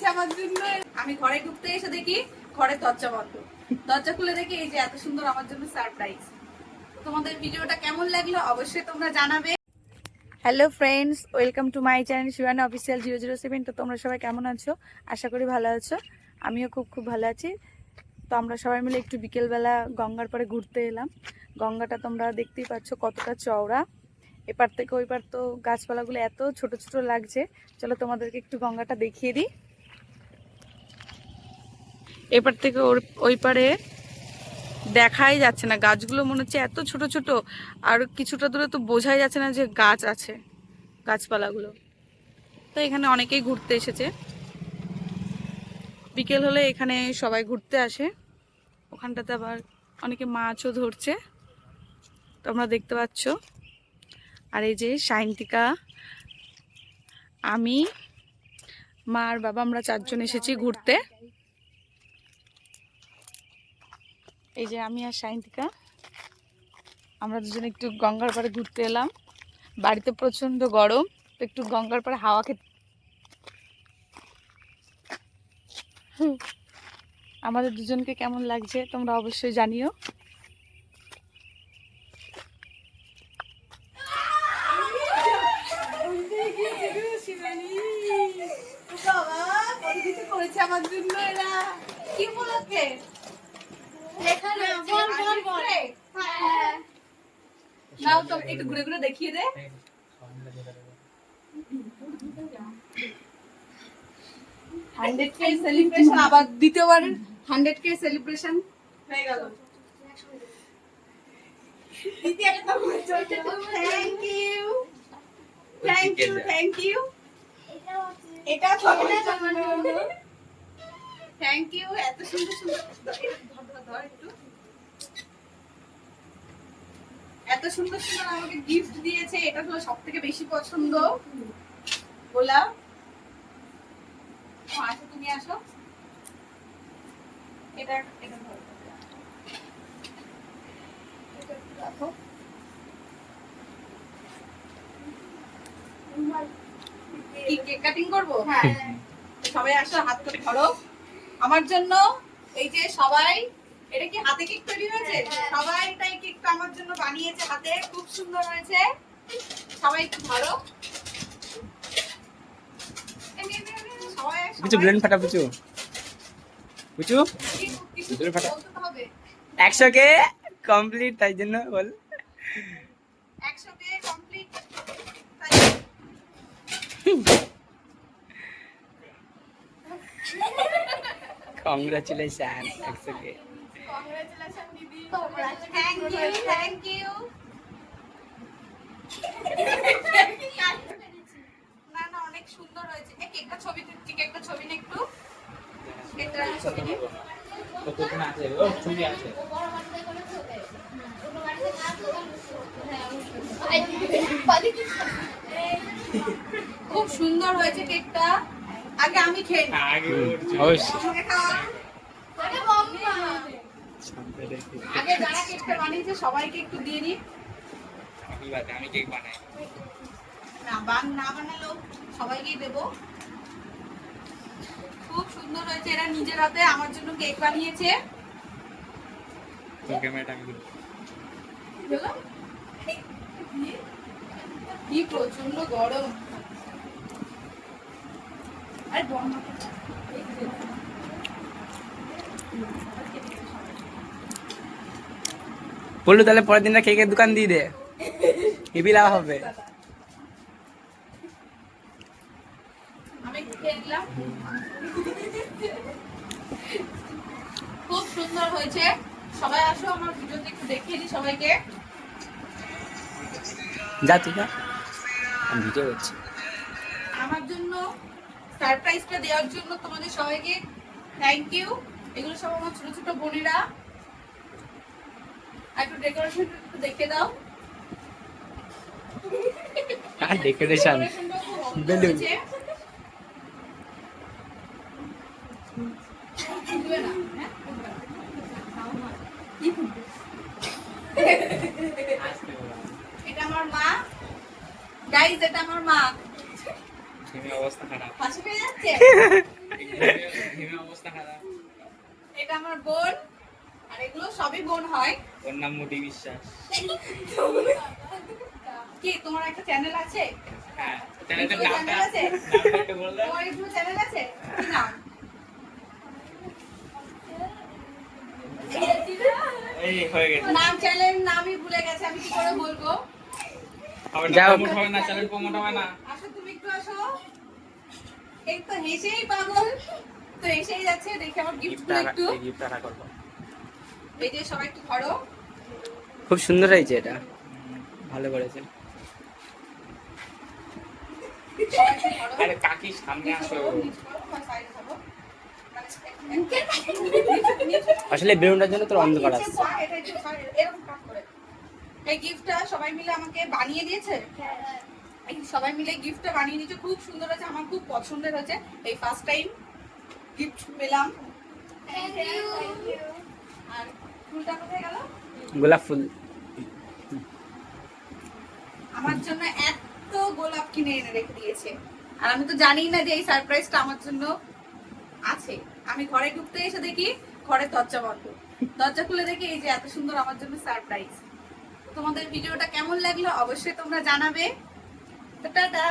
করেছে আমার জন্য। আমি ঘরে ঢুকতে এসে দেখি ঘরের দরজা বন্ধ। দরজা খুলে দেখি এই যে এত সুন্দর আমার জন্য সারপ্রাইজ তোমাদের ভিডিওটা কেমন লাগল অবশ্যই তোমরা জানাবে। Hello friends welcome to my channel Shibana official zero zero seven তো তোমরা সবাই কেমন আছো? আশা করি ভালো আছো। আমিও খুব খুব ভালো আছি। তো আমরা সবাই মিলে একটু বিকেলবেলা গঙ্গার পরে ঘুরতে এলাম। গঙ্গাটা তোমরা দেখতেই পাচ্ছ কতটা চওড়া। এপার থেকে ওই পার তো গাছপালাগুলো এত ছোট ছোট লাগছে। চলো তোমাদেরকে একটু গঙ্গাটা দেখিয়ে দিই। এপার থেকে ওর, ওই পারে দেখাই যাচ্ছে না। গাছগুলো মনে হচ্ছে এত ছোট ছোট, আর কিছুটা দূরে তো বোঝাই যাচ্ছে না যে গাছ আছে, গাছপালাগুলো। তো এখানে অনেকেই ঘুরতে এসেছে। বিকেল হলে এখানে সবাই ঘুরতে আসে। ওখানটাতে আবার অনেকে মাছও ধরছে, তোমরা দেখতে পাচ্ছ। আর এই যে সাইন্তিকা আমি, মা আর বাবা, আমরা চারজন এসেছি ঘুরতে। এই যে আমি আর সাইন্তিকা আমরা দুজনে একটু গঙ্গার পাড়ে ঘুরতে এলাম। বাড়িতে প্রচণ্ড গরম, তো একটু গঙ্গার পাড়ে হাওয়া খেতে আমাদের দুজনকে কেমন লাগছে তোমরা অবশ্যই জানিও। কি উপলক্ষে? নাও তো একটু ঘুরে ঘুরে দেখিয়ে দে। হান্ড্রেড কে সেলিব্রেশন আবার দ্বিতীয়বার হান্ড্রেড কে সেলিব্রেশন। হয়ে গেল। Thank you thank you thank you এটা থ্যাংক ইউ এত সুন্দর সুন্দর ধর, ধর, ধর একটু এত সুন্দর সুন্দর আমাকে গিফট দিয়েছে এটা হলো সব থেকে বেশি পছন্দ। গোলাপ আসো তুমি আসো। এটা এটা ধরো। রাখো। কি কেক কাটিং করব? হ্যাঁ। সবাই আসো হাত করে ধরো। আমার জন্য এই যে সবাই এটা কি হাতে কেক তৈরি হয়েছে? সবাই এটাই কেকটা আমার জন্য বানিয়েছে হাতে। খুব সুন্দর হয়েছে। সবাই একটু ধরো। ব্রেন ফাটা পুচু। পুচু? কিছু- কিছু ফাটা। একশো কে কমপ্লিট তাই জন্য বল। একশো কে কমপ্লিট কংগ্রাচুলেশন একশো কে কংগ্রেচুলেশন দিদি থ্যাংক ইউ থ্যাংক ইউ না না অনেক সুন্দর হয়েছে। এই কেকটা ছবি তুলছি কেকটা ছবি নে একটু। কেকটা ছবি নে। আছে ও ছবি আছে খুব সুন্দর হয়েছে কেকটা। আগে আমি খেয়ে আমাকে খাওয়া। আগে যারা কেকটা বানিয়েছে সবাইকে একটু দিয়ে আমি কেক বানাই না বান না বানালেও সবাইকেই দেব। খুব সুন্দর হয়েছে এরা নিজের হাতে আমার জন্য কেক বানিয়েছে। বুঝলো? কি প্রচণ্ড গরম। আরে বন্ধ কর। বলল তাহলে পরের দিনটা কেকের দোকান দিয়ে দে? হেভি লাভ হবে। খুব সুন্দর হয়েছে। সবাই আসো আমার ভিডিওতে একটু দেখিয়ে দিই সবাইকে। যা তুই যা আমি ভিডিও করছি। আমার জন্য সারপ্রাইজটা দেওয়ার জন্য তোমাদের সবাইকে থ্যাংক ইউ এগুলো সব আমার ছোট ছোট বোনেরা। একটু ডেকোরেশন একটু দেখে দাও। আর ডেকোরেশন বেলুন। হ্যাঁ? ফুটবে? এটা আমার মা। গাইজ এটা আমার মা। অবস্থা খারাপ। হাসি পেয়ে যাচ্ছে? অবস্থা খারাপ। এটা আমার বোন। আর এগুলো সবই বোন হয়। ওর নাম মোটি বিশ্বাস। কি তোমার একটা চ্যানেল আছে? হ্যাঁ চ্যানেলটার নামটা চ্যানেল আছে? একটু চ্যানেল কি নাম? এই হয়ে গেছে। নাম চ্যানেল নামই ভুলে গেছে আমি কি করে বলব? হবে যাও। হবে না চ্যানেল প্রমোট হবে না। আসো তুমি একটু আসো। এই তো হেসেই পাগল। তো এসেই যাচ্ছে দেখি আমার গিফটগুলো একটু। করব। এই যে সবাই একটু ধরো। খুব সুন্দর হয়েছে এটা। ভালো করেছে। আরে কাকি সামনে আসো। মানে আসলে বেলুনটার জন্য তোর অন্ধকার আসছে। এই গিফটটা সবাই মিলে আমাকে বানিয়ে দিয়েছে? সবাই মিলে গিফটটা বানিয়ে দিয়েছে। খুব সুন্দর আছে আমার খুব পছন্দের হয়েছে। এই ফার্স্ট টাইম গিফট পেলাম। আর ফুলটা কোথায় গেল? গোলাপ ফুল। আমার জন্য এত গোলাপ কিনে এনে রেখে দিয়েছে। আর আমি তো জানি না যে এই সারপ্রাইজটা আমার জন্য আছে। আমি ঘরে ঢুকতে এসে দেখি ঘরের দরজা বন্ধ। দরজা খুলে দেখি এই যে এত সুন্দর আমার জন্য সারপ্রাইজ তোমাদের ভিডিওটা কেমন লাগল অবশ্যই তোমরা জানাবে। তো টাটা।